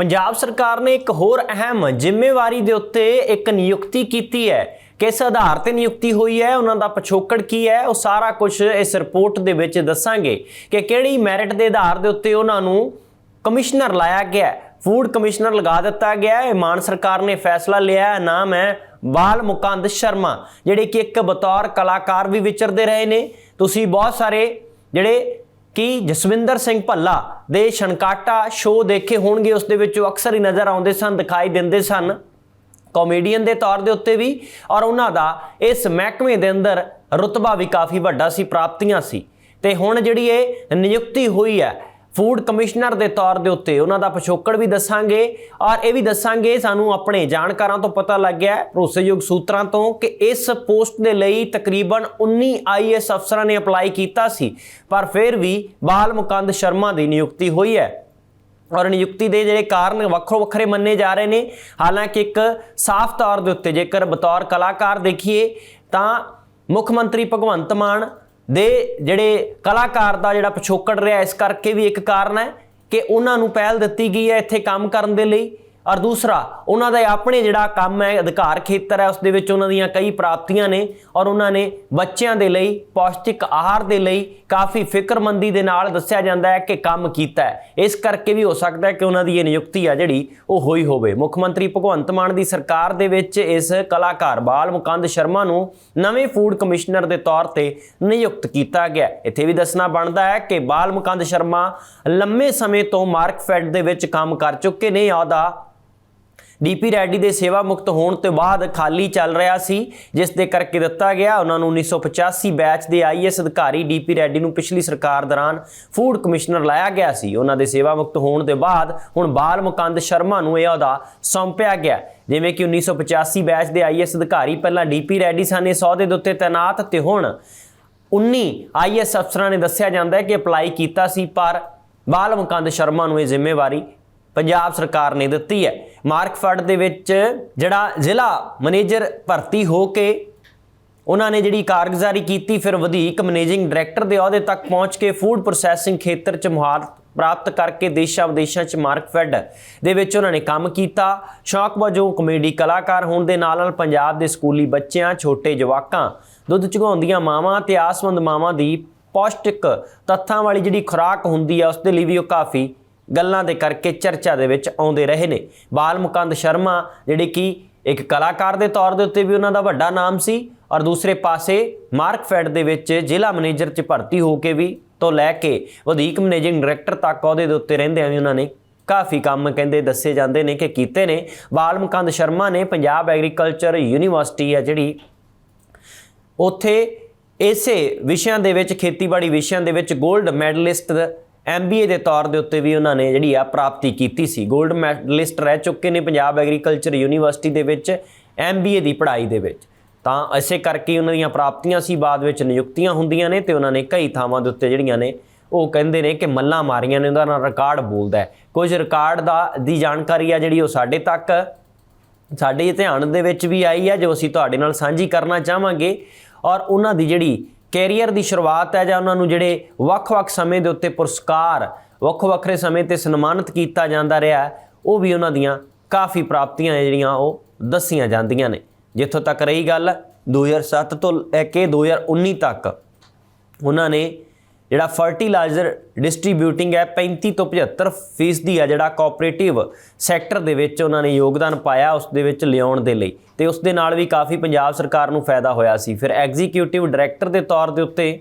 ਪੰਜਾਬ ਸਰਕਾਰ ਨੇ ਇੱਕ ਹੋਰ ਅਹਿਮ ਜ਼ਿੰਮੇਵਾਰੀ ਦੇ ਉੱਤੇ ਇੱਕ ਨਿਯੁਕਤੀ ਕੀਤੀ ਹੈ। ਕਿਸ ਆਧਾਰ ਤੇ ਨਿਯੁਕਤੀ ਹੋਈ ਹੈ, ਉਹਨਾਂ ਦਾ ਪਿਛੋਕੜ ਕੀ ਹੈ, ਉਹ ਸਾਰਾ ਕੁਝ ਇਸ ਰਿਪੋਰਟ ਦੇ ਵਿੱਚ ਦੱਸਾਂਗੇ ਕਿ ਕਿਹੜੀ ਮੈਰਿਟ ਦੇ ਆਧਾਰ ਦੇ ਉੱਤੇ ਉਹਨਾਂ ਨੂੰ ਕਮਿਸ਼ਨਰ ਲਾਇਆ ਗਿਆ ਫੂਡ ਕਮਿਸ਼ਨਰ ਲਗਾ ਦਿੱਤਾ ਗਿਆ ਹੈ। ਮਾਨ ਸਰਕਾਰ ਨੇ ਫੈਸਲਾ ਲਿਆ ਹੈ। ਨਾਮ ਹੈ ਬਾਲ ਮੁਕੰਦ ਸ਼ਰਮਾ, ਜਿਹੜੇ ਕਿ ਇੱਕ ਬਤੌਰ ਕਲਾਕਾਰ ਵੀ ਵਿਚਰਦੇ ਰਹੇ ਨੇ। ਤੁਸੀਂ ਬਹੁਤ ਸਾਰੇ ਜਿਹੜੇ ਕਿ ਜਸਵਿੰਦਰ ਸਿੰਘ ਭੱਲਾ ਦੇ ਛਣਕਾਟਾ ਸ਼ੋਅ ਦੇਖੇ ਹੋਣਗੇ? ਉਸ ਦੇ ਵਿੱਚ ਉਹ ਅਕਸਰ ਹੀ ਨਜ਼ਰ ਆਉਂਦੇ ਸਨ, ਦਿਖਾਈ ਦਿੰਦੇ ਸਨ। ਕਾਮੇਡੀਅਨ ਦੇ ਤੌਰ ਦੇ ਉੱਤੇ ਵੀ ਔਰ ਉਹਨਾਂ ਦਾ ਇਸ ਮਹਿਕਮੇ ਦੇ ਅੰਦਰ ਰੁਤਬਾ ਵੀ ਕਾਫੀ ਵੱਡਾ ਸੀ, ਪ੍ਰਾਪਤੀਆਂ ਸੀ। ਤੇ ਹੁਣ ਜਿਹੜੀ ਇਹ ਨਿਯੁਕਤੀ ਹੋਈ ਹੈ ਫੂਡ ਕਮਿਸ਼ਨਰ ਦੇ ਤੌਰ ਦੇ ਉੱਤੇ ਉਹਨਾਂ ਦਾ ਪਿਛੋਕੜ ਵੀ ਦੱਸਾਂਗੇ ਔਰ ਇਹ ਵੀ ਦੱਸਾਂਗੇ ਸਾਨੂੰ ਆਪਣੇ ਜਾਣਕਾਰਾਂ ਤੋਂ ਪਤਾ ਲੱਗਿਆ ਹੈ, ਭਰੋਸੇਯੋਗ ਸੂਤਰਾਂ ਤੋਂ ਕਿ ਇਸ ਪੋਸਟ ਦੇ ਲਈ ਤਕਰੀਬਨ 19 ਆਈਐਸ ਅਫਸਰਾਂ ਨੇ ਅਪਲਾਈ ਕੀਤਾ ਸੀ। ਪਰ ਫਿਰ ਵੀ ਬਾਲ ਮੁਕੰਦ ਸ਼ਰਮਾ ਦੀ ਨਿਯੁਕਤੀ ਹੋਈ ਹੈ ਔਰ ਨਿਯੁਕਤੀ ਦੇ ਜਿਹੜੇ ਕਾਰਨ ਵੱਖੋ ਵੱਖਰੇ ਮੰਨੇ ਜਾ ਰਹੇ ਨੇ। ਹਾਲਾਂਕਿ ਇੱਕ ਸਾਫ਼ ਤੌਰ ਦੇ ਉੱਤੇ ਜੇਕਰ ਬਤੌਰ ਕਲਾਕਾਰ ਦੇਖੀਏ ਤਾਂ ਮੁੱਖ ਮੰਤਰੀ ਭਗਵੰਤ ਮਾਨ ਦੇ ਜਿਹੜੇ ਕਲਾਕਾਰ ਦਾ ਜਿਹੜਾ ਪਿਛੋਕੜ ਰਿਹਾ, ਇਸ ਕਰਕੇ ਵੀ ਇੱਕ ਕਾਰਨ ਹੈ ਕਿ ਉਹਨਾਂ ਨੂੰ ਪਹਿਲ ਦਿੱਤੀ ਗਈ ਹੈ ਇੱਥੇ ਕੰਮ ਕਰਨ ਦੇ ਲਈ। ਔਰ ਦੂਸਰਾ, ਉਹਨਾਂ ਦਾ ਆਪਣੇ ਜਿਹੜਾ ਕੰਮ ਹੈ, ਅਧਿਕਾਰ ਖੇਤਰ ਹੈ, ਉਸ ਦੇ ਵਿੱਚ ਉਹਨਾਂ ਦੀਆਂ ਕਈ ਪ੍ਰਾਪਤੀਆਂ ਨੇ ਔਰ ਉਹਨਾਂ ਨੇ ਬੱਚਿਆਂ ਦੇ ਲਈ, ਪੌਸ਼ਟਿਕ ਆਹਾਰ ਦੇ ਲਈ ਕਾਫੀ ਫਿਕਰਮੰਦੀ ਦੇ ਨਾਲ ਦੱਸਿਆ ਜਾਂਦਾ ਹੈ ਕਿ ਕੰਮ ਕੀਤਾ ਹੈ। ਇਸ ਕਰਕੇ ਵੀ ਹੋ ਸਕਦਾ ਹੈ ਕਿ ਉਹਨਾਂ ਦੀ ਇਹ ਨਿਯੁਕਤੀ ਆ ਜਿਹੜੀ, ਉਹ ਹੋਈ ਹੋਵੇ। ਮੁੱਖ ਮੰਤਰੀ ਭਗਵੰਤ ਮਾਨ ਦੀ ਸਰਕਾਰ ਦੇ ਵਿੱਚ ਇਸ ਕਲਾਕਾਰ ਬਾਲ ਮੁਕੰਦ ਸ਼ਰਮਾ ਨੂੰ ਨਵੇਂ ਫੂਡ ਕਮਿਸ਼ਨਰ ਦੇ ਤੌਰ ਤੇ ਨਿਯੁਕਤ ਕੀਤਾ ਗਿਆ ਇੱਥੇ ਵੀ ਦੱਸਣਾ ਬਣਦਾ ਹੈ ਕਿ ਬਾਲ ਮੁਕੰਦ ਸ਼ਰਮਾ ਲੰਮੇ ਸਮੇਂ ਤੋਂ ਮਾਰਕਫੈਡ ਦੇ ਵਿੱਚ ਕੰਮ ਕਰ ਚੁੱਕੇ ਨੇ ਉਹਦਾ ਡੀਪੀ ਰੈਡੀ ਦੇ ਸੇਵਾ ਮੁਕਤ ਹੋਣ ਤੋਂ ਬਾਅਦ ਖਾਲੀ ਚੱਲ ਰਿਹਾ ਸੀ, ਜਿਸ ਦੇ ਕਰਕੇ ਦਿੱਤਾ ਗਿਆ ਉਹਨਾਂ ਨੂੰ 1985 ਬੈਚ ਦੇ ਆਈਐਸ ਅਧਿਕਾਰੀ ਡੀਪੀ ਰੈਡੀ ਨੂੰ ਪਿਛਲੀ ਸਰਕਾਰ ਦੌਰਾਨ ਫੂਡ ਕਮਿਸ਼ਨਰ ਲਾਇਆ ਗਿਆ ਸੀ। ਉਹਨਾਂ ਦੇ ਸੇਵਾ ਮੁਕਤ ਹੋਣ ਦੇ ਬਾਅਦ ਹੁਣ ਬਾਲ ਮੁਕੰਦ ਸ਼ਰਮਾ ਨੂੰ ਇਹ ਅਹੁਦਾ ਸੌਂਪਿਆ ਗਿਆ। ਜਿਵੇਂ ਕਿ 1985 ਬੈਚ ਦੇ ਆਈਐਸ ਅਧਿਕਾਰੀ ਪਹਿਲਾਂ ਡੀਪੀ ਰੈਡੀ ਸਨ ਇਸ ਅਹੁਦੇ ਦੇ ਉੱਤੇ ਤਾਇਨਾਤ ਤੇ ਹੁਣ 19 ਆਈਐਸ ਅਫਸਰਾਂ ਨੇ ਦੱਸਿਆ ਜਾਂਦਾ ਹੈ ਕਿ ਅਪਲਾਈ ਕੀਤਾ ਸੀ, ਪਰ ਬਾਲ ਮੁਕੰਦ ਸ਼ਰਮਾ ਨੂੰ ਇਹ ਜ਼ਿੰਮੇਵਾਰੀ ਪੰਜਾਬ ਸਰਕਾਰ ਨੇ ਦਿੱਤੀ ਹੈ। ਮਾਰਕਫੈਡ ਦੇ ਵਿੱਚ ਜਿਹੜਾ ਜ਼ਿਲ੍ਹਾ ਮੈਨੇਜਰ ਭਰਤੀ ਹੋ ਕੇ ਉਹਨਾਂ ਨੇ ਜਿਹੜੀ ਕਾਰਗੁਜ਼ਾਰੀ ਕੀਤੀ, ਫਿਰ ਵਧੀਕ ਮੈਨੇਜਿੰਗ ਡਾਇਰੈਕਟਰ ਦੇ ਅਹੁਦੇ ਤੱਕ ਪਹੁੰਚ ਕੇ ਫੂਡ ਪ੍ਰੋਸੈਸਿੰਗ ਖੇਤਰ 'ਚ ਮੁਹਾਰਤ ਪ੍ਰਾਪਤ ਕਰਕੇ ਦੇਸ਼ਾਂ ਵਿਦੇਸ਼ਾਂ 'ਚ ਮਾਰਕਫੈਡ ਦੇ ਵਿੱਚ ਉਹਨਾਂ ਨੇ ਕੰਮ ਕੀਤਾ। ਸ਼ੌਕ ਵਜੋਂ ਕਮੇਡੀ ਕਲਾਕਾਰ ਹੋਣ ਦੇ ਨਾਲ ਨਾਲ ਪੰਜਾਬ ਦੇ ਸਕੂਲੀ ਬੱਚਿਆਂ, ਛੋਟੇ ਜਵਾਕਾਂ, ਦੁੱਧ ਚੁਗਾਉਂਦੀਆਂ ਮਾਵਾਂ ਤੇ ਆਸਵੰਦ ਮਾਵਾਂ ਦੀ ਪੌਸ਼ਟਿਕ ਤੱਥਾਂ ਵਾਲੀ ਜਿਹੜੀ ਖੁਰਾਕ ਹੁੰਦੀ ਆ, ਉਸ ਦੇ ਲਈ ਵੀ ਉਹ ਕਾਫੀ ਗੱਲਾਂ ਦੇ ਕਰਕੇ ਚਰਚਾ ਦੇ ਵਿੱਚ ਆਉਂਦੇ ਰਹੇ ਨੇ। ਬਾਲ ਮੁਕੰਦ ਸ਼ਰਮਾ, ਜਿਹੜੇ ਕਿ ਇੱਕ ਕਲਾਕਾਰ ਦੇ ਤੌਰ ਦੇ ਉੱਤੇ ਵੀ ਉਹਨਾਂ ਦਾ ਵੱਡਾ ਨਾਮ ਸੀ, ਔਰ ਦੂਸਰੇ ਪਾਸੇ ਮਾਰਕਫੈਡ ਦੇ ਵਿੱਚ ਜ਼ਿਲ੍ਹਾ ਮੈਨੇਜਰ 'ਚ ਭਰਤੀ ਹੋ ਕੇ ਵੀ ਤੋਂ ਲੈ ਕੇ ਵਧੀਕ ਮੈਨੇਜਿੰਗ ਡਾਇਰੈਕਟਰ ਤੱਕ ਉਹਦੇ ਦੇ ਉੱਤੇ ਰਹਿੰਦੇ ਵੀ ਉਹਨਾਂ ਨੇ ਕਾਫੀ ਕੰਮ ਕਹਿੰਦੇ ਦੱਸੇ ਜਾਂਦੇ ਨੇ ਕਿ ਕੀਤੇ ਨੇ। ਬਾਲ ਮੁਕੰਦ ਸ਼ਰਮਾ ਨੇ ਪੰਜਾਬ ਐਗਰੀਕਲਚਰ ਯੂਨੀਵਰਸਿਟੀ ਹੈ ਜਿਹੜੀ, ਉੱਥੇ ਇਸੇ ਵਿਸ਼ਿਆਂ ਦੇ ਵਿੱਚ, ਖੇਤੀਬਾੜੀ ਵਿਸ਼ਿਆਂ ਦੇ ਵਿੱਚ 골ਡ ਮੈਡਲਿਸਟ ਐਮਬੀਏ ਦੇ ਤੌਰ ਦੇ ਉੱਤੇ ਵੀ ਉਹਨਾਂ ਨੇ ਜਿਹੜੀ ਆ ਪ੍ਰਾਪਤੀ ਕੀਤੀ ਸੀ। 골ਡ ਮੈਡਲਿਸਟ ਰਹਿ ਚੁੱਕੇ ਨੇ ਪੰਜਾਬ ਐਗਰੀਕਲਚਰ ਯੂਨੀਵਰਸਿਟੀ ਦੇ ਵਿੱਚ ਐਮਬੀਏ ਦੀ ਪੜ੍ਹਾਈ ਦੇ ਵਿੱਚ। ਤਾਂ ਐਸੇ ਕਰਕੇ ਉਹਨਾਂ ਦੀਆਂ ਪ੍ਰਾਪਤੀਆਂ ਸੀ, ਬਾਅਦ ਵਿੱਚ ਨਿਯੁਕਤੀਆਂ ਹੁੰਦੀਆਂ ਨੇ ਤੇ ਉਹਨਾਂ ਨੇ ਕਈ ਥਾਵਾਂ ਦੇ ਉੱਤੇ ਜਿਹੜੀਆਂ ਨੇ, ਉਹ ਕਹਿੰਦੇ ਨੇ ਕਿ ਮੱਲਾਂ ਮਾਰੀਆਂ ਨੇ ਉਹਦਾ ਨਾਲ ਰਿਕਾਰਡ ਬੋਲਦਾ ਕੁਝ ਰਿਕਾਰਡ ਦਾ, ਦੀ ਜਾਣਕਾਰੀ ਆ ਜਿਹੜੀ ਉਹ ਸਾਡੇ ਤੱਕ, ਸਾਡੇ ਧਿਆਨ ਦੇ ਵਿੱਚ ਵੀ ਆਈ ਆ, ਜੋ ਅਸੀਂ ਤੁਹਾਡੇ ਨਾਲ ਸਾਂਝੀ ਕਰਨਾ ਚਾਹਾਂਗੇ। ਔਰ ਉਹਨਾਂ ਦੀ ਜਿਹੜੀ ਕੈਰੀਅਰ ਦੀ ਸ਼ੁਰੂਆਤ ਹੈ ਜਾਂ ਉਹਨਾਂ ਨੂੰ ਜਿਹੜੇ ਵੱਖ-ਵੱਖ ਸਮੇਂ ਦੇ ਉੱਤੇ ਪੁਰਸਕਾਰ ਵੱਖ ਵੱਖਰੇ ਸਮੇਂ ਤੇ ਸਨਮਾਨਿਤ ਕੀਤਾ ਜਾਂਦਾ ਰਿਹਾ ਉਹ ਵੀ ਉਹਨਾਂ ਦੀਆਂ ਕਾਫੀ ਪ੍ਰਾਪਤੀਆਂ ਜਿਹੜੀਆਂ ਉਹ ਦੱਸੀਆਂ ਜਾਂਦੀਆਂ ਨੇ। ਜਿੱਥੋਂ ਤੱਕ ਰਹੀ ਗੱਲ 2007 ਤੋਂ ਲੈ ਕੇ 2019 ਤੱਕ ਉਹਨਾਂ ਨੇ ਜਿਹੜਾ ਫਰਟੀਲਾਈਜ਼ਰ ਡਿਸਟ੍ਰੀਬਿਊਟਿੰਗ ਹੈ 35 ਤੋਂ 75 ਫੀਸਦੀ ਆ ਜਿਹੜਾ ਕੋਆਪਰੇਟਿਵ ਸੈਕਟਰ ਦੇ ਵਿੱਚ ਉਹਨਾਂ ਨੇ ਯੋਗਦਾਨ ਪਾਇਆ ਉਸ ਦੇ ਵਿੱਚ ਲਿਆਉਣ ਦੇ ਲਈ। ਤੇ ਉਸ ਦੇ ਨਾਲ ਵੀ ਕਾਫੀ ਪੰਜਾਬ ਸਰਕਾਰ ਨੂੰ ਫਾਇਦਾ ਹੋਇਆ ਸੀ। ਫਿਰ ਐਗਜ਼ੀਕਿਊਟਿਵ ਡਾਇਰੈਕਟਰ ਦੇ ਤੌਰ ਦੇ ਉੱਤੇ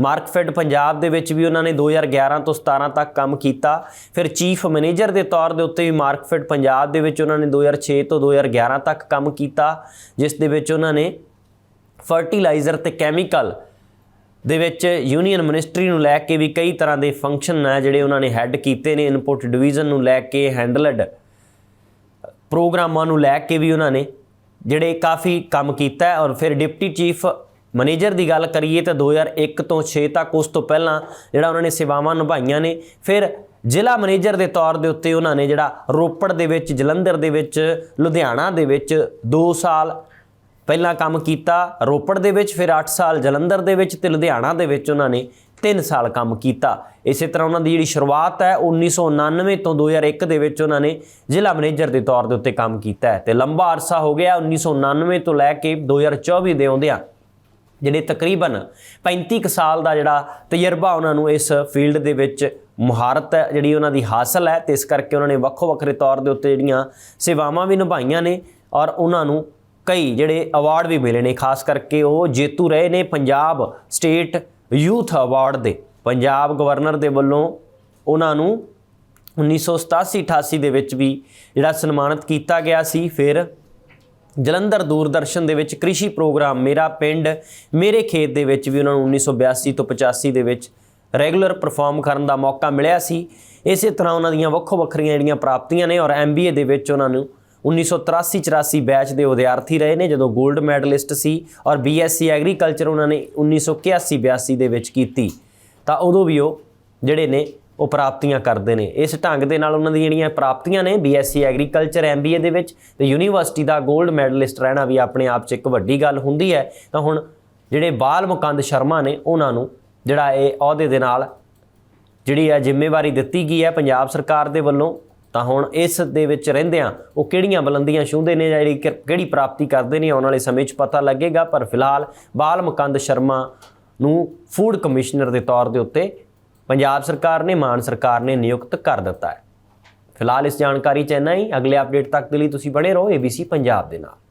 ਮਾਰਕਫੈਡ ਪੰਜਾਬ ਦੇ ਵਿੱਚ ਵੀ ਉਹਨਾਂ ਨੇ 2011 ਤੋਂ 17 ਤੱਕ ਕੰਮ ਕੀਤਾ। ਫਿਰ ਚੀਫ ਮੈਨੇਜਰ ਦੇ ਤੌਰ ਦੇ ਉੱਤੇ ਵੀ ਮਾਰਕਫੈਡ ਪੰਜਾਬ ਦੇ ਵਿੱਚ ਉਹਨਾਂ ਨੇ 2006 ਤੋਂ 2011 ਤੱਕ ਕੰਮ ਕੀਤਾ, ਜਿਸ ਦੇ ਵਿੱਚ ਉਹਨਾਂ ਨੇ ਫਰਟੀਲਾਈਜ਼ਰ ਤੇ ਕੈਮੀਕਲ ਦੇ ਵਿੱਚ ਯੂਨੀਅਨ ਮਿਨਿਸਟਰੀ ਨੂੰ ਲੈ ਕੇ ਵੀ ਕਈ ਤਰ੍ਹਾਂ ਦੇ ਫੰਕਸ਼ਨ ਹੈ ਜਿਹੜੇ ਉਹਨਾਂ ਨੇ ਹੈੱਡ ਕੀਤੇ ਨੇ ਇਨਪੁਟ ਡਿਵੀਜ਼ਨ ਨੂੰ ਲੈ ਕੇ ਹੈਂਡਲਡ ਪ੍ਰੋਗਰਾਮਾਂ ਨੂੰ ਲੈ ਕੇ ਵੀ ਉਹਨਾਂ ਨੇ ਜਿਹੜੇ ਕਾਫੀ ਕੰਮ ਕੀਤਾ ਔਰ ਫਿਰ ਡਿਪਟੀ ਚੀਫ ਮੈਨੇਜਰ ਦੀ ਗੱਲ ਕਰੀਏ ਤਾਂ 2001 ਤੋਂ 6 ਤੱਕ ਉਸ ਤੋਂ ਪਹਿਲਾਂ ਜਿਹੜਾ ਉਹਨਾਂ ਨੇ ਸੇਵਾਵਾਂ ਨਿਭਾਈਆਂ ਨੇ। ਫਿਰ ਜ਼ਿਲ੍ਹਾ ਮੈਨੇਜਰ ਦੇ ਤੌਰ ਦੇ ਉੱਤੇ ਉਹਨਾਂ ਨੇ ਜਿਹੜਾ ਰੋਪੜ ਦੇ ਵਿੱਚ, ਜਲੰਧਰ ਦੇ ਵਿੱਚ, ਲੁਧਿਆਣਾ ਦੇ ਵਿੱਚ 2 ਸਾਲ ਪਹਿਲਾਂ ਕੰਮ ਕੀਤਾ, ਰੋਪੜ ਦੇ ਵਿੱਚ, ਫਿਰ 8 ਸਾਲ ਜਲੰਧਰ ਦੇ ਵਿੱਚ ਤੇ ਲੁਧਿਆਣਾ ਦੇ ਵਿੱਚ ਉਹਨਾਂ ਨੇ 3 ਸਾਲ ਕੰਮ ਕੀਤਾ। ਇਸੇ ਤਰ੍ਹਾਂ ਉਹਨਾਂ ਦੀ ਜਿਹੜੀ ਸ਼ੁਰੂਆਤ ਹੈ 1999 ਤੋਂ 2001 ਦੇ ਵਿੱਚ ਉਹਨਾਂ ਨੇ ਜ਼ਿਲ੍ਹਾ ਮੈਨੇਜਰ ਦੇ ਤੌਰ ਦੇ ਉੱਤੇ ਕੰਮ ਕੀਤਾ ਹੈ। ਤੇ ਲੰਬਾ ਅਰਸਾ ਹੋ ਗਿਆ 1999 ਤੋਂ ਲੈ ਕੇ 2024 ਦੇ ਆਉਂਦਿਆਂ। ਜਿਹੜੇ ਤਕਰੀਬਨ 35 ਕੁ ਸਾਲ ਦਾ ਜਿਹੜਾ ਤਜਰਬਾ ਉਹਨਾਂ ਨੂੰ ਇਸ ਫੀਲਡ ਦੇ ਵਿੱਚ ਮੁਹਾਰਤ ਹੈ, ਜਿਹੜੀ ਉਹਨਾਂ ਦੀ ਹਾਸਲ ਹੈ, ਤੇ ਇਸ ਕਰਕੇ ਉਹਨਾਂ ਨੇ ਵੱਖੋ ਵੱਖਰੇ ਤੌਰ ਦੇ ਉੱਤੇ ਜਿਹੜੀਆਂ ਸੇਵਾਵਾਂ ਵੀ ਨਿਭਾਈਆਂ ਨੇ ਔਰ ਉਹਨਾਂ ਨੂੰ ਕਈ ਜਿਹੜੇ ਅਵਾਰਡ ਵੀ ਮਿਲੇ ਨੇ, ਖਾਸ ਕਰਕੇ ਉਹ ਜੇਤੂ ਰਹੇ ਨੇ ਪੰਜਾਬ ਸਟੇਟ ਯੂਥ ਅਵਾਰਡ ਦੇ। ਪੰਜਾਬ ਗਵਰਨਰ ਦੇ ਵੱਲੋਂ ਉਹਨਾਂ ਨੂੰ 1987-88 ਦੇ ਵਿੱਚ ਵੀ ਜਿਹੜਾ ਸਨਮਾਨਿਤ ਕੀਤਾ ਗਿਆ ਸੀ। ਫਿਰ ਜਲੰਧਰ ਦੂਰਦਰਸ਼ਨ ਦੇ ਵਿੱਚ ਕ੍ਰਿਸ਼ੀ ਪ੍ਰੋਗਰਾਮ ਮੇਰਾ ਪਿੰਡ, ਮੇਰੇ ਖੇਤ ਦੇ ਵਿੱਚ ਵੀ ਉਹਨਾਂ ਨੂੰ 1982 ਤੋਂ 85 ਦੇ ਵਿੱਚ ਰੈਗੂਲਰ ਪਰਫਾਰਮ ਕਰਨ ਦਾ ਮੌਕਾ ਮਿਲਿਆ ਸੀ। ਇਸੇ ਤਰ੍ਹਾਂ ਉਹਨਾਂ ਦੀਆਂ ਵੱਖੋ ਵੱਖਰੀਆਂ ਜਿਹੜੀਆਂ ਪ੍ਰਾਪਤੀਆਂ ਨੇ ਔਰ ਐਮਬੀਏ ਦੇ ਵਿੱਚ ਉਹਨਾਂ ਨੂੰ 1983-84 ਬੈਚ ਦੇ ਵਿਦਿਆਰਥੀ ਰਹੇ ਨੇ, ਜਦੋਂ 골ਡ ਮੈਡਲਿਸਟ ਸੀ ਔਰ ਬੀਐਸਸੀ ਐਗਰੀਕਲਚਰ ਉਹਨਾਂ ਨੇ 1981-82 ਦੇ ਵਿੱਚ ਕੀਤੀ। ਤਾਂ ਉਦੋਂ ਵੀ ਉਹ ਜਿਹੜੇ ਨੇ, ਉਹ ਪ੍ਰਾਪਤੀਆਂ ਕਰਦੇ ਨੇ। ਇਸ ਢੰਗ ਦੇ ਨਾਲ ਉਹਨਾਂ ਦੀਆਂ ਜਿਹੜੀਆਂ ਪ੍ਰਾਪਤੀਆਂ ਨੇ ਬੀਐਸਸੀ ਐਗਰੀਕਲਚਰ ਐਮਬੀਏ ਦੇ ਵਿੱਚ ਤੇ ਯੂਨੀਵਰਸਿਟੀ ਦਾ 골ਡ ਮੈਡਲਿਸਟ ਰਹਿਣਾ ਵੀ ਆਪਣੇ ਆਪ 'ਚ ਇੱਕ ਵੱਡੀ ਗੱਲ ਹੁੰਦੀ ਹੈ। ਤਾਂ ਹੁਣ ਜਿਹੜੇ ਬਾਲ ਮੁਕੰਦ ਸ਼ਰਮਾ ਨੇ, ਉਹਨਾਂ ਨੂੰ ਜਿਹੜਾ ਇਹ ਅਹੁਦੇ ਦੇ ਨਾਲ ਜਿਹੜੀ ਹੈ ਜ਼ਿੰਮੇਵਾਰੀ ਦਿੱਤੀ ਗਈ ਹੈ ਪੰਜਾਬ ਸਰਕਾਰ ਦੇ ਵੱਲੋਂ ਤਾਂ ਹੁਣ ਇਸ ਦੇ ਵਿੱਚ ਰਹਿੰਦਿਆਂ ਉਹ ਕਿਹੜੀਆਂ ਬੁਲੰਦੀਆਂ ਛੂਹਦੇ ਨੇ ਜਿਹੜੀ ਕਿ- ਕਿਹੜੀ ਪ੍ਰਾਪਤੀ ਕਰਦੇ ਨੇ ਆਉਣ ਵਾਲੇ ਸਮੇਂ 'ਚ ਪਤਾ ਲੱਗੇਗਾ। ਪਰ ਫਿਲਹਾਲ ਬਾਲ ਮੁਕੰਦ ਸ਼ਰਮਾ ਨੂੰ ਫੂਡ ਕਮਿਸ਼ਨਰ ਦੇ ਤੌਰ ਦੇ ਉੱਤੇ ਪੰਜਾਬ ਸਰਕਾਰ ਨੇ, ਮਾਨ ਸਰਕਾਰ ਨੇ ਨਿਯੁਕਤ ਕਰ ਦਿੱਤਾ ਹੈ। ਫਿਲਹਾਲ ਇਸ ਜਾਣਕਾਰੀ 'ਚ ਇੰਨਾ ਹੀ। ਅਗਲੇ ਅਪਡੇਟ ਤੱਕ ਦੇ ਲਈ ਤੁਸੀਂ ਬਣੇ ਰਹੋ ABC ਪੰਜਾਬ ਦੇ ਨਾਲ।